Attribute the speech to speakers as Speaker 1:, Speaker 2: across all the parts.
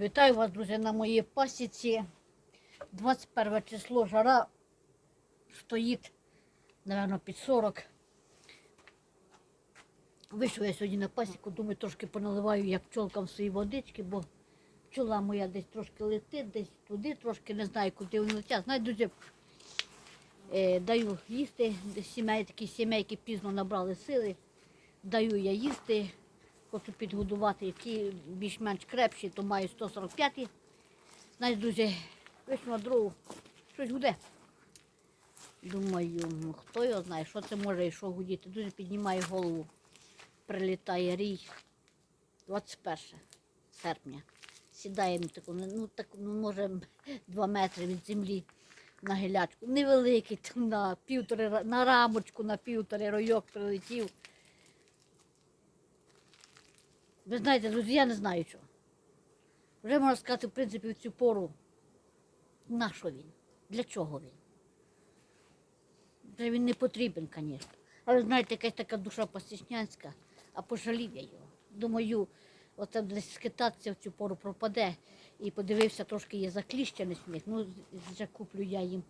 Speaker 1: Вітаю вас, друзі, на моїй пасіці. 21 число жара стоїть, напевно, під 40. Вийшов я сьогодні на пасіку, думаю, трошки поналиваю як пчолкам свої водички, бо пчола моя десь трошки летить, десь туди, трошки не знаю, куди вони летять. Знаєте, друзі, е, даю їсти, сімей, такі сімейки пізно набрали сили, даю я їсти, хочу підгодувати, які більш-менш крепші, то маю 145. Знаєте, друзі, вийшов на щось гуде. Думаю, ну хто його знає, що це може і що гудіти. Дуже піднімаю голову. Прилітає рій 21 серпня. Сідаємо таку, ну так, ну, може, два метри від землі на гілячку. Невеликий, там на півтори, на рамочку, на півтори ройок прилетів. Ви знаєте, друзі, я не знаю чого. Вже можна сказати, в принципі, в цю пору. На що він? Для чого він? Вже він не потрібен, звісно. Але знаєте, якась така душа пасічнянська, а пожалів я його. Думаю, оце десь скитатися в цю пору пропаде. І подивився, трошки є закліщений сніг. Ну, вже куплю я їм.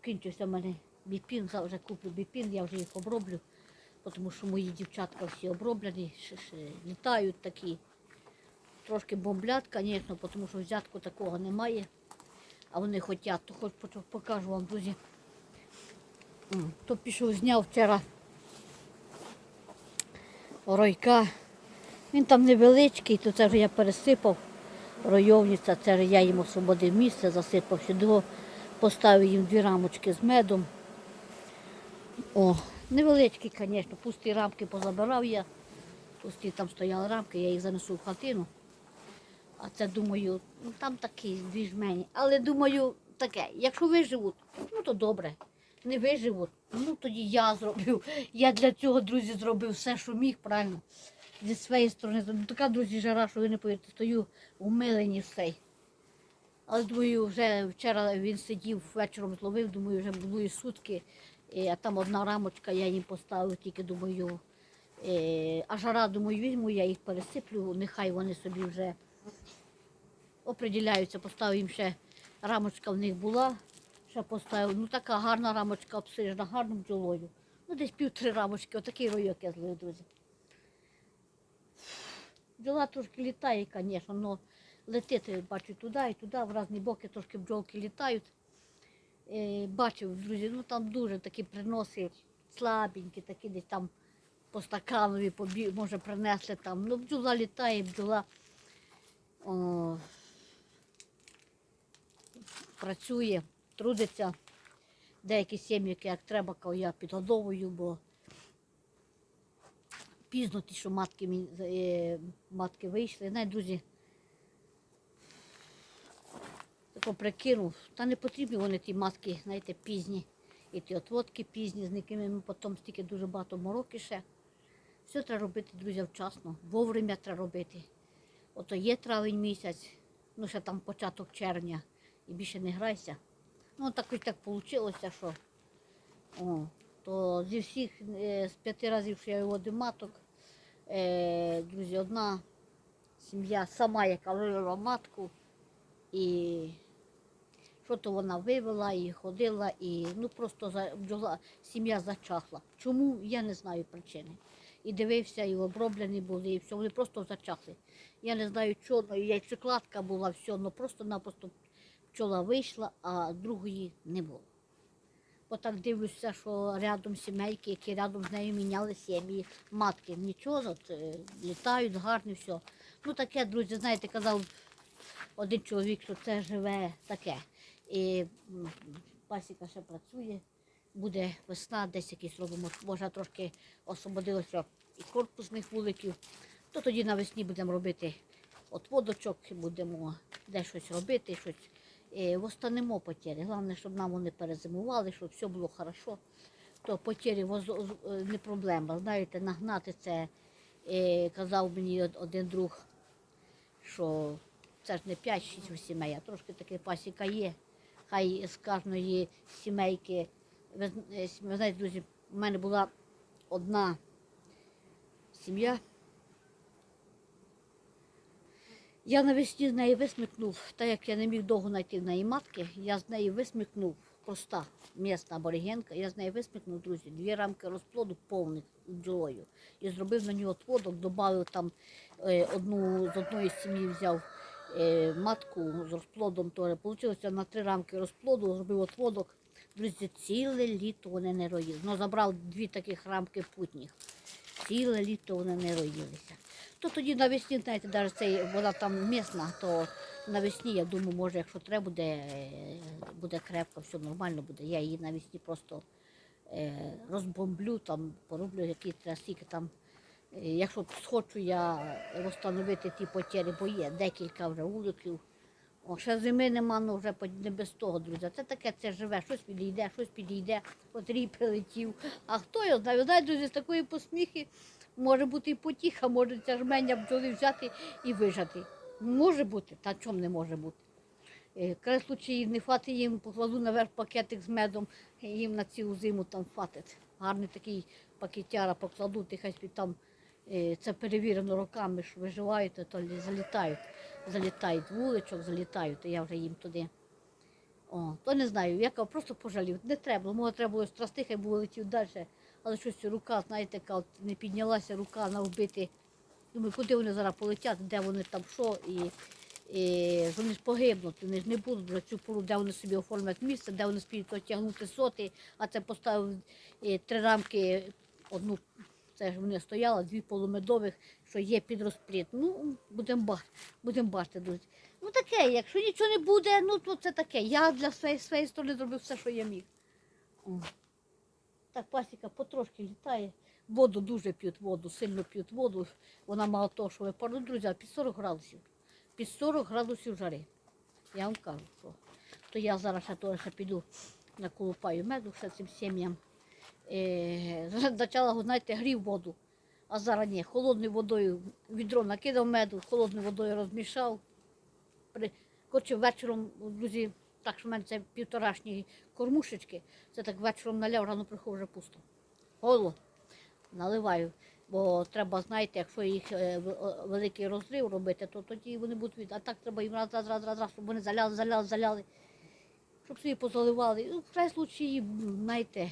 Speaker 1: Кінчився в мене біпін, вже куплю біпін, я вже їх оброблю, тому що мої дівчатка всі оброблені, ще, ще літають такі. Трошки бомблять, звісно, тому що взятку такого немає. А вони хочуть, то хоч покажу вам, друзі. То пішов, зняв вчора ройка. Він там невеличкий, то це вже я пересипав. Ройовниця, це вже я їм освободив місце, засипав сюди, поставив їм дві рамочки з медом. О, невеличкі, звісно, пусті рамки позабирав я. Пусті там стояли рамки, я їх занесу в хатину. А це думаю, ну там такі дві жмені. Але думаю, таке, якщо виживуть, ну то добре. Не виживуть, ну тоді я зробив. Я для цього, друзі, зробив все, що міг, правильно. Зі своєї сторони. Ну, така, друзі, жара, що ви не повірите, стою умилені все. Але думаю, вже вчора він сидів, вечором зловив, думаю, вже було і сутки, а там одна рамочка, я їм поставив, тільки думаю. е, А жара, думаю, візьму, я їх пересиплю, нехай вони собі вже оприділяються, поставив їм ще рамочка в них була, ще поставив. Ну така гарна рамочка обсижена, гарною бджолою. Ну десь півтори рамочки, отакий ройок я злив, друзі. Бджола трошки літає, звісно, але летити бачу туди і туди, в різні боки трошки бджолки літають. Е, бачив, друзі, ну там дуже такі приноси слабенькі, такі десь там по стаканові, побі, може принесли там. Ну, бджола літає, бджола о, працює, трудиться. Деякі сім'ї, як треба, я підгодовую, бо пізно ті, що матки, е, матки вийшли. Знаєте, друзі, тако та не потрібні вони ті матки, знаєте, пізні. І ті отводки пізні, з якими ми потім стільки дуже багато мороки ще. Все треба робити, друзі, вчасно, вовремя треба робити. Ото є травень місяць, ну ще там початок червня, і більше не грайся. Ну, так ось так вийшло, що о, то зі всіх е, з п'яти разів, що я виводив маток, е, друзі, одна сім'я сама, яка вивела матку, і що то вона вивела і ходила, і ну просто за, сім'я зачахла. Чому, я не знаю причини. І дивився, і оброблені були, і все, вони просто зачахли. Я не знаю, чого, ну, яйцекладка була, все, ну просто-напросто пчола вийшла, а другої не було. Отак дивлюся, що рядом сімейки, які рядом з нею міняли сім'ї, матки, нічого, от, е, літають гарно, все. Ну таке, друзі, знаєте, казав один чоловік, що це живе таке. І пасіка ще працює, буде весна, десь якийсь робимо, може трошки освободилося і корпусних вуликів, то тоді навесні будемо робити от водочок, будемо де щось робити, щось е, восстанемо потері. Головне, щоб нам вони перезимували, щоб все було хорошо. То з- е, не проблема. Знаєте, нагнати це, е, казав мені один друг, що це ж не 5-6 сімей, а трошки таке пасіка є. Хай з кожної сімейки. Ви, е, ви знаєте, друзі, в мене була одна сім'я. Я навесні з неї висмикнув, так як я не міг довго знайти в неї матки, я з неї висмикнув проста місна аборигенка, я з неї висмикнув, друзі, дві рамки розплоду повних бджолою. І зробив на нього отводок, додав там е, одну з одної сім'ї взяв матку з розплодом теж. Получилося на три рамки розплоду, зробив отводок. Друзі, ціле літо вони не роїли. Ну, забрав дві таких рамки путніх. Ціле літо вони не роїлися. То тоді навесні, знаєте, навіть цей, вона там місна, то навесні, я думаю, може, якщо треба буде, е, буде крепко, все нормально буде. Я її навесні просто е, розбомблю, там, пороблю якісь трасики там. Якщо схочу я встановити ті потері, бо є декілька вже вуликів. О, ще зими нема, ну вже не без того, друзі. Це таке, це живе, щось підійде, щось підійде, от рій прилетів. А хто його знає? Знаєте, друзі, з такої посміхи може бути і потіха, може ця жменя бджоли взяти і вижати. Може бути, та чому не може бути. Е, Край случаї не хватить їм, покладу наверх пакетик з медом, їм на цілу зиму там хватить. Гарний такий пакетяра покладу, ти хай там е, це перевірено роками, що виживають, то залітають. Залітають вуличок, залітають, то я вже їм туди. О, то не знаю, я просто пожалів. Не треба, може треба було страсти, хай було летів далі. Але щось рука, знаєте, от не піднялася рука на вбити. Думаю, куди вони зараз полетять, де вони там що, і, і вони ж погибнуть, вони ж не будуть за цю пору, де вони собі оформлять місце, де вони спіють отягнути соти, а це поставив е, три рамки, одну, це ж вони стояли, дві полумедових, що є під розпліт. Ну, будемо бачити, будемо бачити, друзі. Ну таке, якщо нічого не буде, ну то це таке. Я для своєї, своєї сторони зробив все, що я міг. Так пасіка потрошки літає. Воду дуже п'ють воду, сильно п'ють воду. Вона мало того, що випару, Ну, друзі, під 40 градусів. Під 40 градусів жари. Я вам кажу, що. То я зараз ще, піду наколупаю меду ще цим сім'ям. Е, Спочатку, знаєте, грів воду, а зараз ні, холодною водою відро накидав меду, холодною водою розмішав. Коротше, вечором, друзі, так що в мене це півторашні кормушечки, це так вечором наляв, рано приходжу пусто. Голо наливаю. Бо треба, знаєте, якщо їх е, великий розрив робити, то тоді вони будуть від. А так треба їм раз, раз, раз, раз, раз, щоб вони заляли, заляли, заляли, щоб собі позаливали. Ну, в край случаї, знаєте,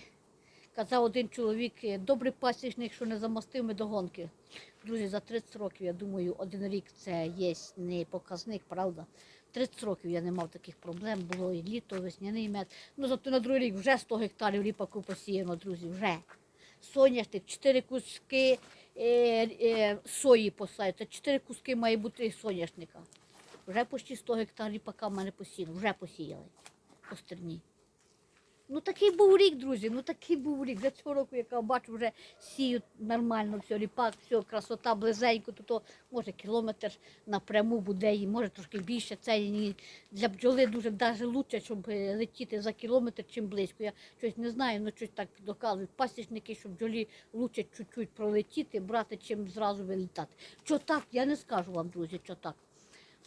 Speaker 1: казав один чоловік, е, добрий пасічник, що не замостив медогонки. Друзі, за 30 років, я думаю, один рік це є не показник, правда. 30 років я не мав таких проблем, було і літо, весняний мед. Ну, зато на другий рік вже 100 гектарів ріпаку посіяно, друзі, вже. Соняшник, 4 куски е, е, сої посадять, 4 куски має бути і соняшника. Вже почти 100 гектарів ріпака в мене посіяно, вже посіяли по стерні. Ну такий був рік, друзі. Ну такий був рік. За цього року, яка бачу, вже сіють нормально, все, ріпак, все, красота, близенько, то, то може кілометр напряму буде, і може трошки більше. Це для бджоли дуже навіть лучше, щоб е, летіти за кілометр, чим близько. Я щось не знаю, ну щось так доказують пасічники, що бджолі лучше чуть-чуть пролетіти, брати, чим зразу вилітати. Що так, я не скажу вам, друзі, що так.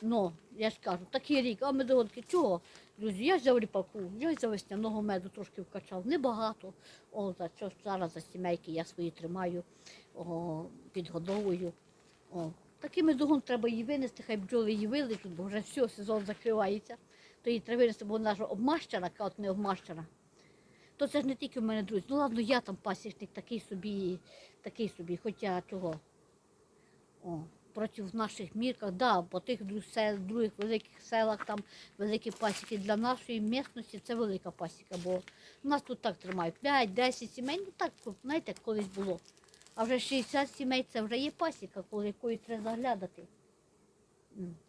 Speaker 1: Ну, я ж кажу, такий рік, а медоводки, чого? Друзі, я взяв ріпаку, я за весняного меду трошки вкачав, небагато. О, за що зараз за сімейки я свої тримаю, о, підгодовую. О, такий медогон треба її винести, хай бджоли її вилетять, бо вже все, сезон закривається. То її треба винести, бо вона ж обмащена, от не обмащена. То це ж не тільки в мене друзі. Ну ладно, я там пасічник такий собі, такий собі, хоча чого. О, проти наших мірках, да, по тих друг- других великих селах, там великі пасіки для нашої місності це велика пасіка, бо нас тут так тримають 5-10 сімей, ну так, знаєте, колись було. А вже 60 сімей це вже є пасіка, коли якої треба заглядати.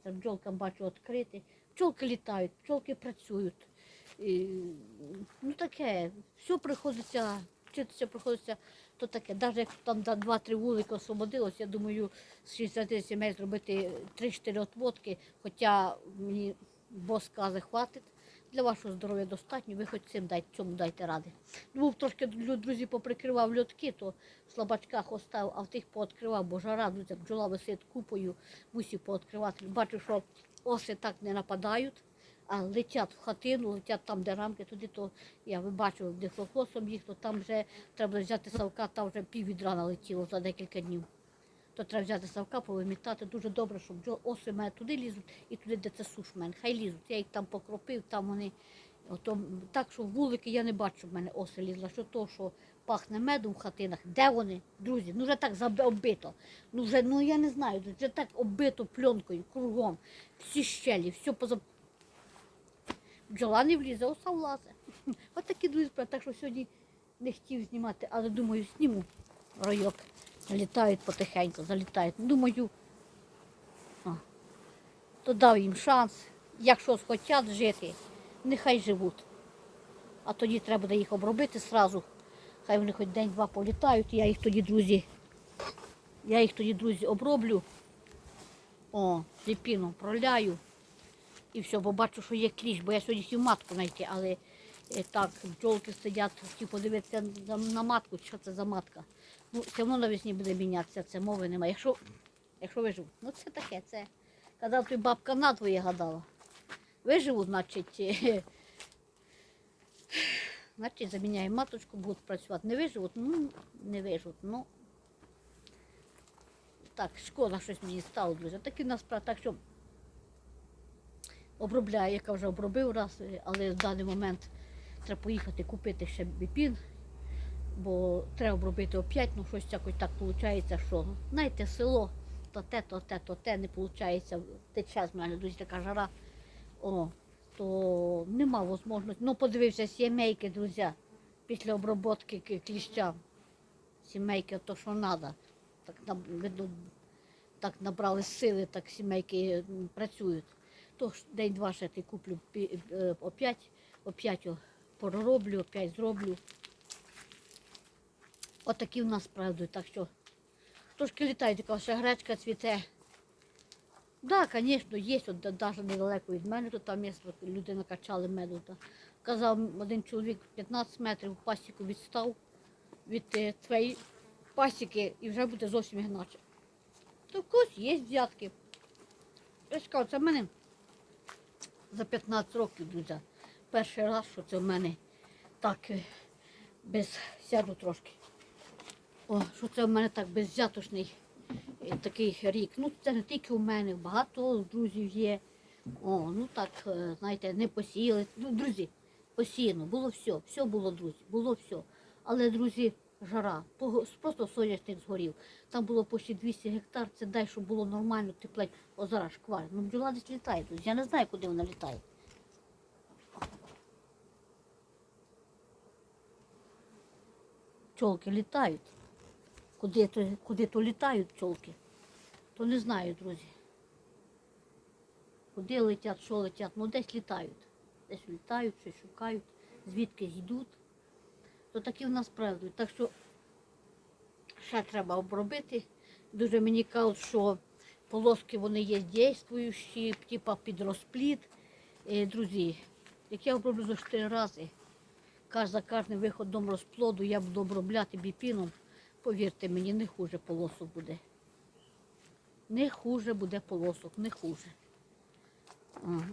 Speaker 1: Це бджолкам бачу відкрити. Пчолки літають, пчолки працюють. І, ну таке, все приходиться, вчитися приходиться, то таке. Навіть якщо там 2-3 вулики освободилось, я думаю, з 60 сімей зробити 3-4 отводки, хоча мені бос каже, хватить. Для вашого здоров'я достатньо, ви хоч цим дайте, цьому дайте ради. Ну, Був трошки друзі поприкривав льотки, то в слабачках оставив, а в тих пооткривав, бо жара, друзі, бджола висить купою, мусив пооткривати. Бачу, що оси так не нападають, а летять в хатину, летять там, де рамки, туди, то я бачу дихлофосом їх, то там вже треба взяти савка, там вже пів відра налетіло за декілька днів. то треба взяти савка, повимітати. Дуже добре, щоб оси мене туди лізуть і туди, де це суш в мене. Хай лізуть. Я їх там покропив, там вони. Ото, так, що вулики я не бачу, в мене оси лізла. Що то, що пахне медом в хатинах. Де вони, друзі? Ну вже так оббито. Ну вже, ну я не знаю, вже так оббито пленкою кругом. Всі щелі, все поза. Бджола не влізе, оса влазе. От такі друзі. Так що сьогодні не хотів знімати, але думаю, зніму райок. Літають потихеньку, залітають. Думаю, а, то дав їм шанс. Якщо схотять жити, нехай живуть. А тоді треба буде їх обробити зразу. Хай вони хоч день-два політають, я їх тоді, друзі, я їх тоді, друзі, оброблю. О, ліпіну проляю. І все, бо бачу, що є кліщ, бо я сьогодні хотів матку знайти, але е, так, бджолки сидять, хотів подивитися на, матку, що це за матка. Ну, все одно навесні буде мінятися, це мови немає. Якщо, якщо виживу. Ну це таке, це. Казав тобі бабка на твоє гадала. Виживу, значить, е, значить заміняємо маточку, будуть працювати. Не виживуть, ну не виживуть. Ну, так, шкода щось мені стало, друзі. Такі в нас. Так що обробляю, яка вже обробив раз, е, але в даний момент треба поїхати купити ще біпін, бо треба обробити оп'ять, ну щось якось так виходить, що знаєте, село, то те, то те, то те не виходить. Тече з мене дуже така жара. О, то нема можливості. Ну, подивився сімейки, друзі, після обробки кліща. Сімейки то, що треба. Так, так набрали сили, так сімейки працюють. Тож день-два ще ти куплю е, опять, опять пророблю, опять зроблю. Отакі в нас правда. Так що трошки літають, така ще гречка цвіте. Так, да, звісно, є, от навіть недалеко від мене, то там є от люди накачали меду. Та. Казав один чоловік 15 метрів пасіку відстав від е, твоєї пасіки і вже буде зовсім іначе. То в когось є взятки. Я кажу, це в мене за 15 років, друзі. Перший раз, що це в мене так е, без сяду трошки. О, що це в мене так безвзяточний е, такий рік. Ну, це не тільки у мене, багато друзів є. О, ну так, е, знаєте, не посіяли. Ну, друзі, посіяно, було все, все було, друзі, було все. Але, друзі, жара, просто соняшник згорів. Там було почти 200 гектар, це дай, щоб було нормально теплеть. О, зараз шкваль. Ну, бджола десь літає, друзі. Я не знаю, куди вона літає. Пчолки літають. Куди то, куди то літають пчолки, то не знаю, друзі. Куди летять, що летять, ну десь літають. Десь літають, щось шукають, звідки йдуть. То такі в нас правди. Так що ще треба обробити. Дуже мені кажуть, що полоски вони є дійствуючі, типа під розпліт. Е, друзі, як я оброблю за 4 рази, за кожним виходом розплоду я буду обробляти біпіном, повірте мені, не хуже полосок буде. Не хуже буде полосок, не хуже.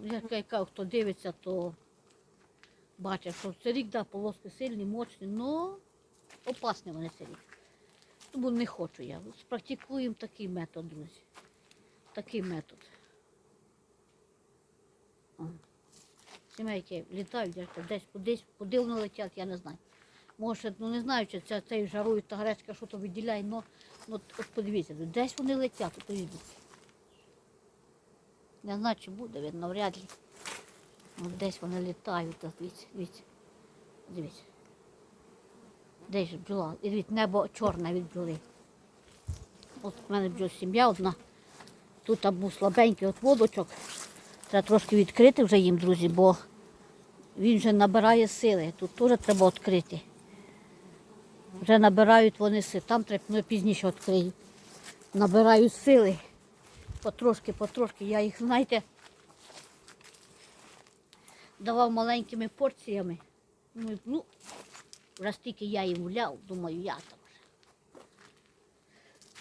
Speaker 1: Як я кажу, хто дивиться, то бачить, що цей рік да, полоски сильні, мощні, але опасні вони цей рік. Тому не хочу я. Спрактикуємо такий метод, друзі. Такий метод. Сімейки літають, десь кудись, куди вони летять, я не знаю. Може, ну не знаю, чи це цей жарують та гречка, що то виділяє, але от, от подивіться, десь вони летять, йдуть. Не знаю, чи буде, видно, вряд ли. От десь вони літають, дивіться, дивіться. Дивіться. Де ж бджола? І дивіться, небо чорне від бджоли. От в мене бджола сім'я одна. Тут там був слабенький от водочок. Треба трошки відкрити вже їм, друзі, бо він вже набирає сили. Тут теж треба відкрити. Вже набирають вони сили. Там треба ну, пізніше відкрию. Набирають сили. Потрошки, потрошки. Я їх, знаєте, давав маленькими порціями. Ну, вже стільки я їм вляв, думаю, я там вже.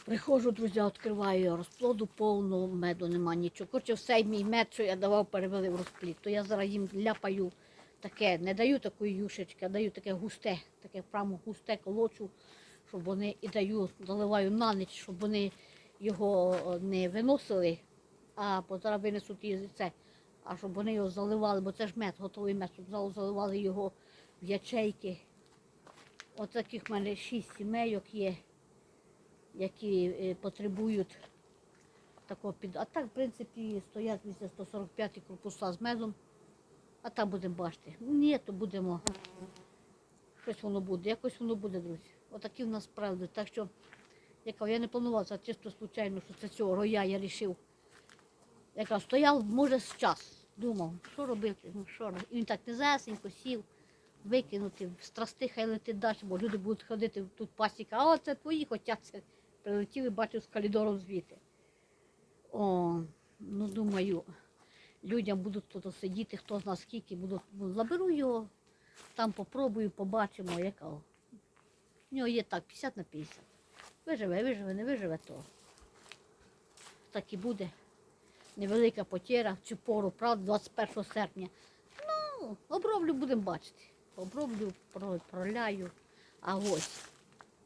Speaker 1: Приходжу, друзі, відкриваю розплоду повну, меду нема нічого. Коротше, все мій мед, що я давав, перевели в розплід. То я зараз їм ляпаю таке, не даю такої юшечки, а даю таке густе, таке прямо густе колочу, щоб вони і даю, заливаю на ніч, щоб вони його не виносили, а зараз винесуть і це, а щоб вони його заливали, бо це ж мед, готовий мед, щоб заливали його в ячейки. От таких в мене шість сімейок є, які е, потребують такого під. А так, в принципі, стоять після 145 корпуса з медом. А там будемо бачити. Ну, Ні, то будемо. Щось воно буде, якось воно буде, друзі. Отакі в нас справи. Так що, я кажу, я не планував, це чисто случайно, що це цього роя я вирішив. Я кажу, стояв, може, з час. Думав, що робити, ну що робити. І він так низесенько сів, викинути, страсти хай летить далі, бо люди будуть ходити тут пасіка, а оце твої хочуть. Це прилетів і бачив з коридором звідти. О, ну думаю, людям будуть тут сидіти, хто зна скільки, буду, ну, заберу його, там попробую, побачимо, яка. В нього є так, 50 на 50. Виживе, виживе, не виживе, то так і буде. Невелика потеря в цю пору, правда, 21 серпня. Ну, оброблю, будемо бачити. Оброблю, проляю. А ось.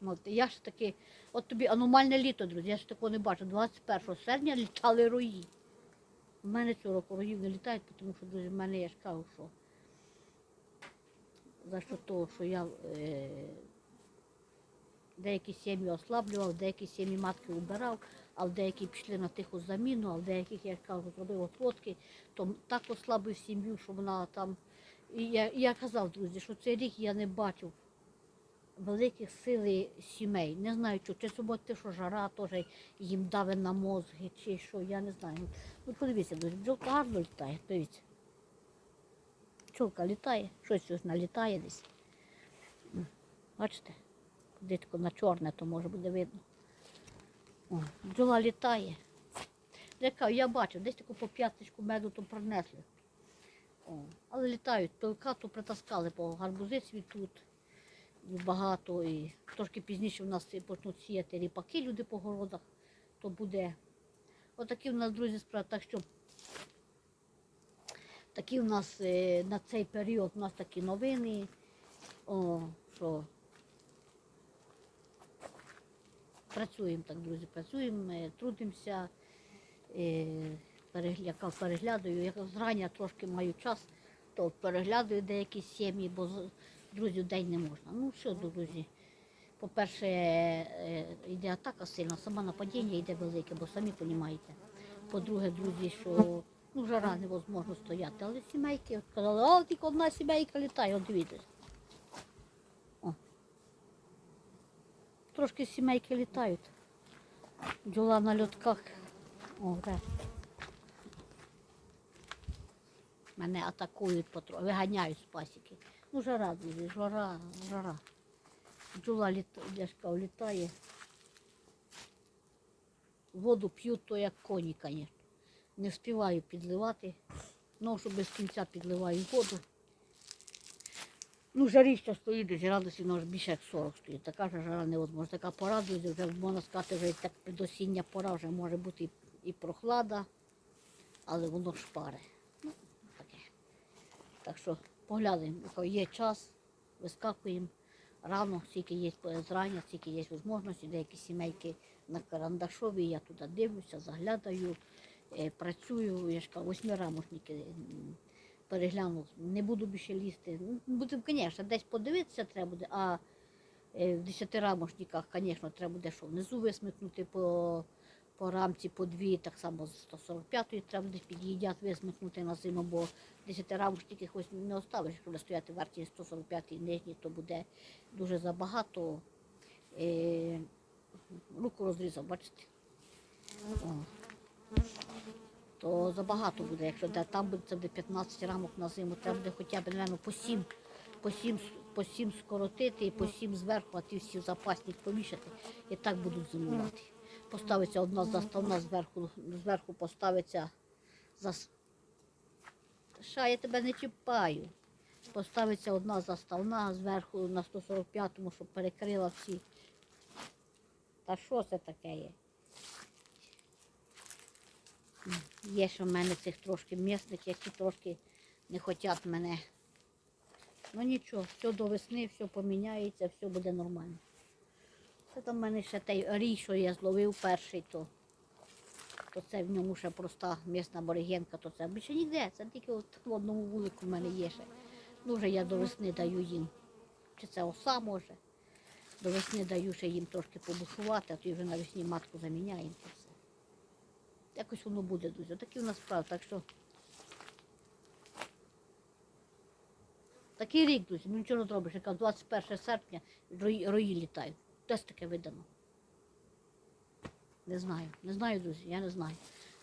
Speaker 1: От, я ж таки, от тобі аномальне літо, друзі, я ж такого не бачу. 21 серпня літали рої. У мене цього року роїв не літають, тому що, друзі, в мене я ж кажу, що за що того, що я е, деякі сім'ї ослаблював, деякі сім'ї матки убирав, а деякі пішли на тиху заміну, а в деяких, я ж кажу, зробив отводки, то так ослабив сім'ю, що вона там. І я, я казав, друзі, що цей рік я не бачив великих сили сімей. Не знаю, що, чи суботи, що жара теж їм давить на мозги, чи що, я не знаю. Ну, подивіться, друзі, бджолка гарно літає, дивіться. Пчолка літає, щось ось налітає десь. Бачите? Куди на чорне, то може буде видно. О, бджола літає. Я бачив, десь таку по п'яточку меду то принесли. О, але літають, пилка то притаскали, бо гарбузи цвітуть багато. І трошки пізніше в нас почнуть сіяти ріпаки люди по городах, то буде. Отакі в нас, друзі, справи. Так що такі в нас е, на цей період у нас такі новини. О, що працюємо так, друзі, працюємо, трудимося. Е, переглядаю, як зрання трошки маю час, то переглядаю деякі сім'ї, бо друзі в день не можна. Ну що, друзі, по-перше, е, йде атака сильна, саме нападіння йде велике, бо самі розумієте. По-друге, друзі, що ну, жара невозможно стояти. Але сімейки от казали, о, тільки одна сімейка літає, от дивіться. Трошки сімейки літають. Бджола на льотках. О. Мене атакують, потро... виганяють з пасіки. Ну, жара, друзі, жара, жара. Бджола літ... я літає. Воду п'ють, то як коні, звісно. Не встигаю підливати. Ну, що без кінця підливаю воду. Ну, жаріща стоїть, десь градусів ну, більше як 40 стоїть. Така ж жара невозможна. Така пора, друзі, вже можна сказати, вже так предосіння пора, вже може бути і, прохлада, але воно шпаре. Ну, таке. Так що поглянемо, якщо є час, вискакуємо рано, скільки є зрання, скільки є можливості, деякі сімейки на карандашові, я туди дивлюся, заглядаю, е, працюю, я ж кажу, восьмирамошники переглянув, не буду більше лізти. Ну, Буде, звісно, десь подивитися треба буде, а е, в десятирамошниках, звісно, треба буде що внизу висмикнути по, по рамці по дві, так само з 145-ї треба десь під'їдять висмикнути на зиму, бо десятирамошники хоч не оставиш, буде стояти варті 145-й нижній, то буде дуже забагато. Е, руку розрізав, бачите? О. То забагато буде, якщо де, там буде, це буде 15 рамок на зиму, треба буде хоча б, напевно, по 7, по 7, по 7 скоротити і по 7 зверху, а ті всі в запасник повішати. І так будуть зимувати. Поставиться одна заставна зверху, зверху поставиться зас... Ша, я тебе не чіпаю. Поставиться одна заставна зверху на 145-му, щоб перекрила всі. Та що це таке є? Є ще в мене цих трошки місних, які трошки не хочуть мене. Ну нічого, все до весни, все поміняється, все буде нормально. Це там в мене ще той рій, що я зловив перший, то то це в ньому ще проста місна аборигенка, то це більше ніде. Це тільки от в одному вулику в мене є ще. Ну, вже я до весни даю їм. Чи це оса може. До весни даю ще їм трошки побушувати, а тоді вже навесні матку заміняємо. Якось воно буде, друзі. Такі у нас справи. Так що такий рік, друзі, ну нічого не зробиш. Яка 21 серпня рої, рої літають. Десь таке видано. Не знаю, не знаю, друзі, я не знаю.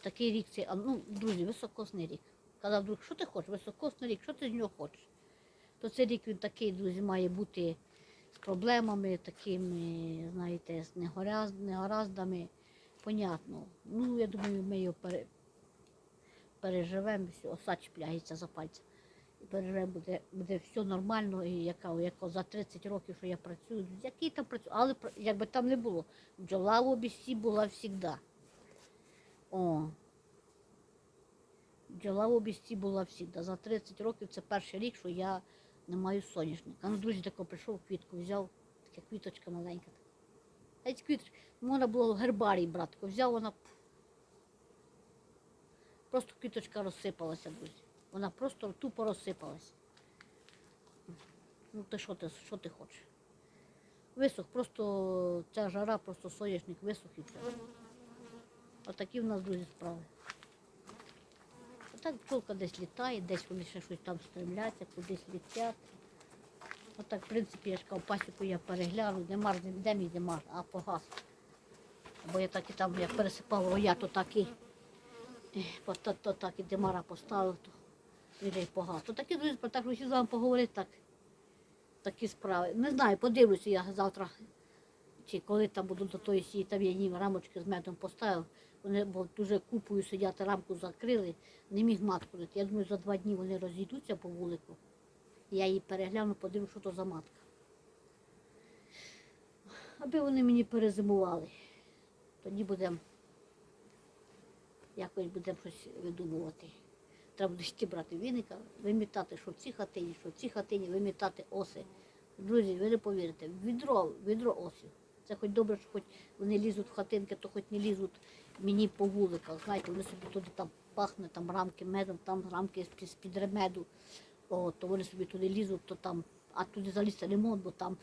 Speaker 1: Такий рік це, а, ну, друзі, високосний рік. Казав, друг, що ти хочеш? Високосний рік, що ти з нього хочеш? То цей рік він такий, друзі, має бути з проблемами, такими, знаєте, з негаразд, негараздами. Понятно. Ну, я думаю, ми його пере, переживемо, все, оса за пальцем. І переживемо, буде, буде все нормально, і яка, яка за 30 років, що я працюю, який там працюю, але якби там не було, бджола в обісті була завжди. О. Бджола в обісті була завжди. За 30 років це перший рік, що я не маю соняшника. Ну, друзі, тако прийшов, квітку взяв, така квіточка маленька. Геть квіточка. Можна було гербарій брати, тако взяв вона. Просто квіточка розсипалася, друзі. Вона просто тупо розсипалася. Ну ти що ти, що ти хочеш? Висох, просто ця жара, просто соняшник висох і все. Отакі в нас, друзі, справи. Отак пчолка десь літає, десь вони ще щось там стремляться, кудись летять. Отак, в принципі, я ж кажу, пасіку я перегляну, нема ж де мій нема, а погас. Бо я так і там, як пересипала роя, то так і, ех, то, то так і демара поставив, то вже й погас. То такі друзі, так що з вами поговорити, так, такі справи. Не знаю, подивлюся я завтра, чи коли там буду до тої сії, там я їм рамочки з медом поставив. Вони бо дуже купою сидять, рамку закрили, не міг матку дати. Я думаю, за два дні вони розійдуться по вулику. Я її перегляну, подивлюсь, що то за матка. Аби вони мені перезимували. Тоді будемо якось будемо щось видумувати. Треба буде ще брати віника, вимітати, що в цій хатині, що в цій хатині, вимітати оси. Друзі, ви не повірите, відро, відро осів. Це хоч добре, що хоч вони лізуть в хатинки, то хоч не лізуть мені по вуликах. Знаєте, вони собі туди там пахне, там рамки медом, там рамки з-під- ремеду. О, то вони собі туди лізуть, то там, а туди залізти не можуть, бо там е,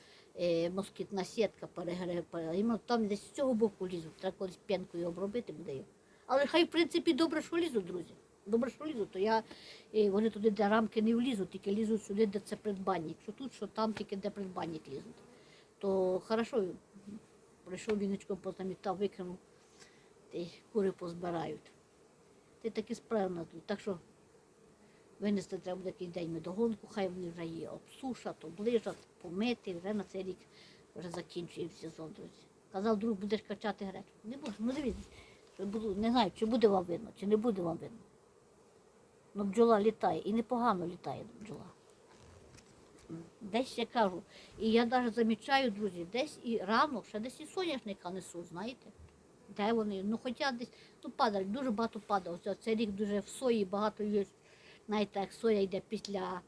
Speaker 1: москітна сітка перегре, пере- іменно там десь з цього боку лізуть. Треба колись п'янкою обробити буде їх. Але хай, в принципі, добре, що лізуть, друзі. Добре, що лізуть, то я, е, вони туди, де рамки не влізуть, тільки лізуть сюди, де це придбанник. Що тут, що там, тільки де придбанник лізуть. То хорошо, прийшов віночком, позамітав, викинув, та й кури позбирають. Ти такі справи в тут. Так що винести треба буде якийсь день медогонку, хай вони вже її обсушать, оближать, помити, вже на цей рік вже закінчує сезон. Казав, друг, будеш качати гречку. Не буду, ну дивіться, не знаю, чи буде вам видно, чи не буде вам видно. Ну, бджола літає, і непогано літає бджола. Десь я кажу, і я навіть замічаю, друзі, десь і рано, ще десь і соняшника несуть, знаєте. Де вони? Ну хоча десь, ну падають, дуже багато падає. Ось цей рік дуже в сої багато є. Знаєте, як соя йде після,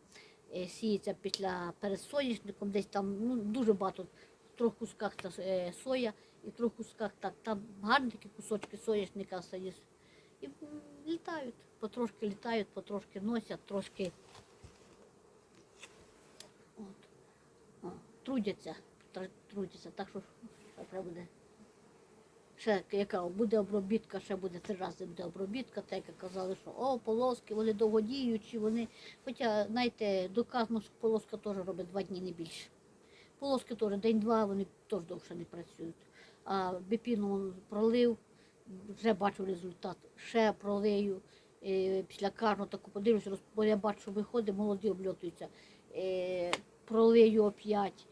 Speaker 1: е, сіється після перед соняшником, десь там ну, дуже багато, в трьох кусках та, е, соя, і в трьох кусках так, там гарні кусочки соняшника сидять. І літають, потрошки літають, потрошки носять, трошки от, о, трудяться, трудяться. Так що треба буде. Ще яка буде обробітка, ще буде три рази буде обробітка, так як казали, що о, полоски, вони довгодіючі, вони. Хоча, знаєте, доказано, що полоска теж робить два дні не більше. Полоски теж день-два, вони теж довше не працюють. А біпіну пролив, вже бачу результат. Ще пролию. Е, після карну таку подивлюся, бо я бачу, виходить, молоді обльотуються. Е, пролию оп'ять.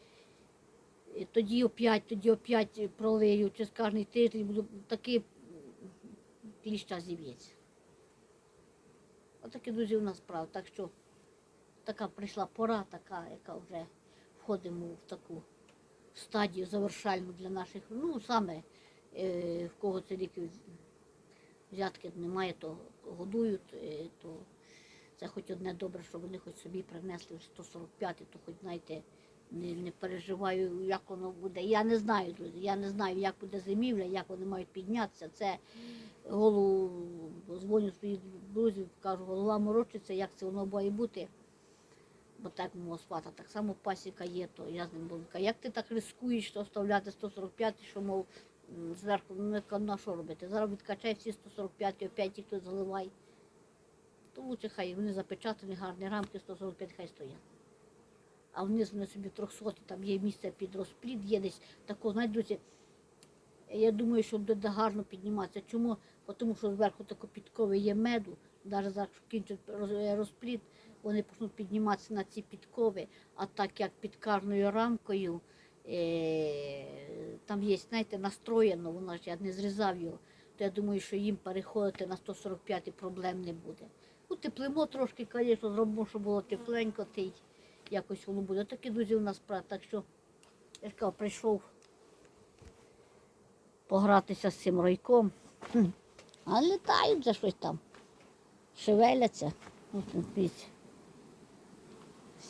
Speaker 1: Тоді оп'ять, тоді оп'ять пролию, через кожний тиждень буду такий кліща зів'ється. Отакі друзі у нас справа. Так що така прийшла пора, така, яка вже входимо в таку стадію завершальну для наших, ну саме е, в кого це рік взятки немає, то годують, е, то це хоч одне добре, що вони хоч собі принесли вже 145, то хоч знаєте, не, не переживаю, як воно буде. Я не знаю, друзі, я не знаю, як буде зимівля, як вони мають піднятися. Це голову дзвоню своїх друзів, кажу, голова морочиться, як це воно має бути. Бо так мого свата, так само пасіка є, то я з ним буду. Як ти так рискуєш, то вставляти 145, що мов зверху, ну на що робити? Зараз відкачай всі 145, опять їх хтось заливай. То лучше хай вони запечатані, гарні рамки 145 хай стоять. А вниз вони собі 300, там є місце під розплід, є десь тако, знаєте, друзі, я думаю, що буде гарно підніматися. Чому? Тому що зверху тако підкови є меду, навіть зараз кінчить роз- розплід, вони почнуть підніматися на ці підкови, а так як під кожною рамкою е, там є, знаєте, настроєно, воно ж я не зрізав його, то я думаю, що їм переходити на 145 проблем не буде. Утеплимо трошки, звісно, зробимо, щоб було тепленько, та й якось воно буде. Такі друзі у нас справа. Так що я кажу, прийшов погратися з цим ройком. А літають за щось там. Шевеляться.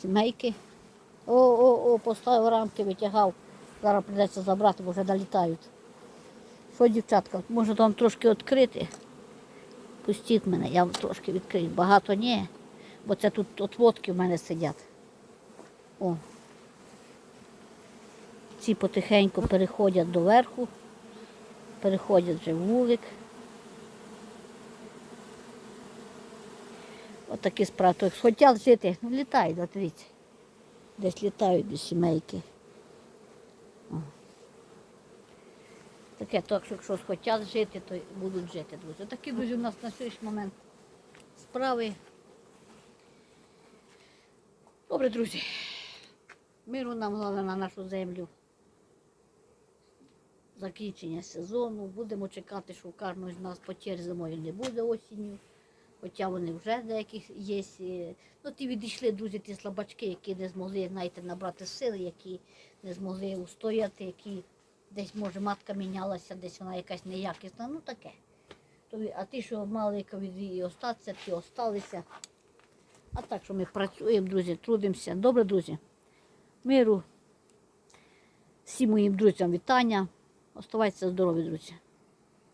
Speaker 1: Сімейки. О, о, о, поставив рамки, витягав. Зараз прийдеться забрати, бо вже долітають. Що, дівчатка, може вам трошки відкрити? Пустіть мене, я вам трошки відкрию. Багато ні, бо це тут от водки в мене сидять. О. Ці потихеньку переходять до верху, переходять вже в вулик. Отакі справи. Тобто хотять жити, ну літають, дивіться. Десь літають до сімейки. О. Таке, так що якщо хочуть жити, то будуть жити, друзі. Такі друзі у нас на сьогоднішній момент справи. Добре, друзі. Миру нам головне на нашу землю. Закінчення сезону. Будемо чекати, що кожного з нас потерь зимою не буде осінню. Хоча вони вже деяких є. Ну, ті відійшли, друзі, ті слабачки, які не змогли, знаєте, набрати сили, які не змогли устояти, які десь, може, матка мінялася, десь вона якась неякісна, ну таке. А ті, що мали ковід остатися, ті осталися. А так, що ми працюємо, друзі, трудимося. Добре, друзі. Миру. Всім моїм друзям вітання. Оставайтеся здорові, друзі.